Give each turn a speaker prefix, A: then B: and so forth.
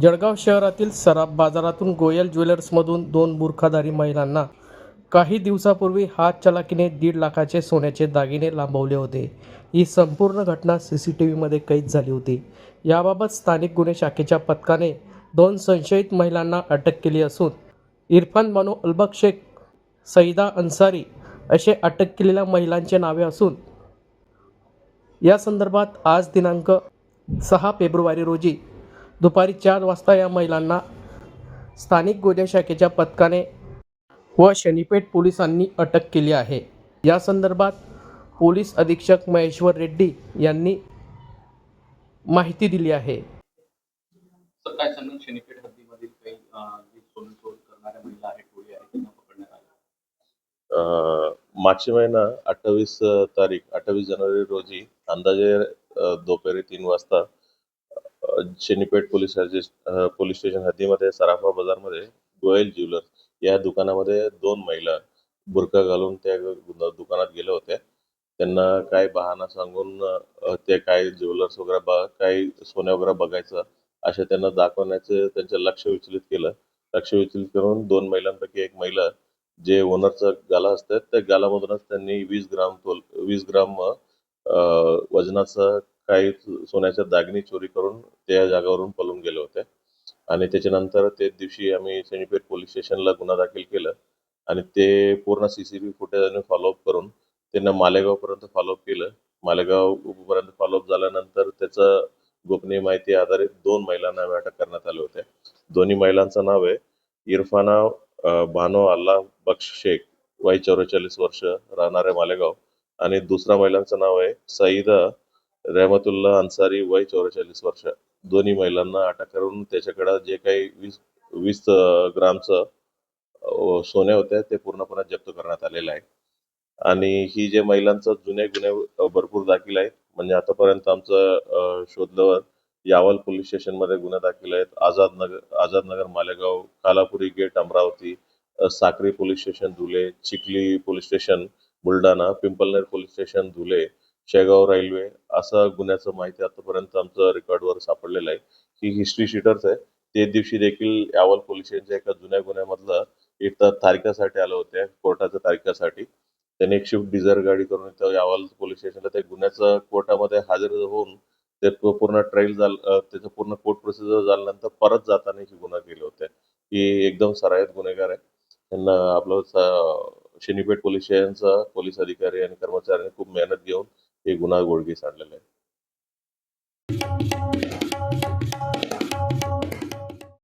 A: जळगाव शहरातील सराफ बाजारातून गोयल ज्वेलर्समधून दोन बुरखाधारी महिलांना काही दिवसापूर्वी हात चलाकीने दीड लाखाचे सोन्याचे दागिने लांबवले होते. ही संपूर्ण घटना सी सी टी व्हीमध्ये कैद झाली होती. याबाबत स्थानिक गुन्हे शाखेच्या पथकाने दोन संशयित महिलांना अटक केली असून इरफान बानो अलबक शेख सईदा अन्सारी असे अटक केलेल्या महिलांचे नावे असून या संदर्भात आज दिनांक सहा फेब्रुवारी रोजी दुपारी चार वाजता या महिलांना स्थानिक गुन्हे शाखेच्या पथकाने व शनीपेठ पोलिसांनी अटक केली आहे. या संदर्भात पोलीस अधीक्षक महेश्वर रेड्डी यांनी माहिती दिली आहे.
B: काय सांगून शनीपेठ हद्दीमधील काही करणाऱ्या महिला आहेत
C: मागच्या महिना अठ्ठावीस तारीख अठ्ठावीस जानेवारी रोजी अंदाजे दुपारी तीन वाजता शनीपेठ पोलीस पोलीस स्टेशन हद्दीमध्ये सराफा बाजारमध्ये गोयल ज्वेलर्स या दुकानामध्ये दोन महिला बुरखा घालून त्या दुकानात गेल्या होत्या. त्यांना काय बहाणा सांगून ते काय ज्वेलर्स वगैरे बा काही सोने वगैरे बघायचं असे त्यांना दाखवण्याचे त्यांचं लक्ष विचलित केलं. लक्ष विचलित करून दोन महिलांपैकी एक महिला जे ओनरचा गाला असतात त्या गालामधूनच त्यांनी वीस ग्राम तोल वीस ग्राम वजनाचं वजनाचा काही सोन्याच्या दागिने चोरी करून त्या जागावरून पळून गेले होते. आणि त्याच्यानंतर ते दिवशी आम्ही शनीपेठ पोलीस स्टेशनला गुन्हा दाखल केलं. आणि ते पूर्ण सीसीटीव्ही फुटेज फॉलोअप करून त्यांना मालेगावपर्यंत फॉलोअप केलं. मालेगाव पर्यंत फॉलोअप झाल्यानंतर त्याचं गोपनीय माहिती आधारित दोन महिलांना अटक करण्यात आले होते. दोन्ही महिलांचं नाव आहे इरफाना बानो अल्लाह बक्ष शेख. वय चौवेचाळीस वर्ष राहणारे मालेगाव. आणि दुसऱ्या महिलांचं नाव आहे सईदा रहमतुल्ला अन्सारी वय चौवेचाळीस वर्ष. दोन्ही महिलांना अटक करून त्याच्याकडं जे काही वीस वीस ग्रामचं सोन्या सोने होते ते पूर्णपणे जप्त करण्यात आलेलं आहे. आणि ही जे महिलांचं जुने गुन्हे भरपूर दाखल आहेत. म्हणजे आतापर्यंत आमचं शोधल्यावर यावल पोलीस स्टेशनमध्ये गुन्हे दाखल आहेत. Azad Nagar Azad Nagar Malegaon Kalapuri gate Amravati Sakri police station Dhule Chikhli police station Buldhana Pimpalner police station Dhule Shegaon railway असं गुन्ह्याचं माहिती आतापर्यंत आमचं रेकॉर्डवर सापडलेलं आहे. ही हिस्ट्री शीटर्स आहे. ते दिवशी देखील यावल पोलीस स्टेशनच्या एका जुन्या गुन्ह्यामधलं इथं तारखेसाठी आलं होत्या कोर्टाच्या तारखेसाठी. त्यांनी एक शिफ्ट डिझायर गाडी करून इथं यावल पोलीस स्टेशनला त्या गुन्ह्याचं कोर्टामध्ये हजर होऊन ते पूर्ण ट्रायल झालं त्याचं पूर्ण कोर्ट प्रोसिजर झाल्यानंतर परत जाताना ही गुन्हा केले होते. ही एकदम सराईत गुन्हेगार आहे. त्यांना आपलं शनीपेठ पोलीस स्टेशनचा पोलीस अधिकारी आणि कर्मचाऱ्यांनी खूप मेहनत घेऊन हे गुन्हा गोळगीस आणलेला आहे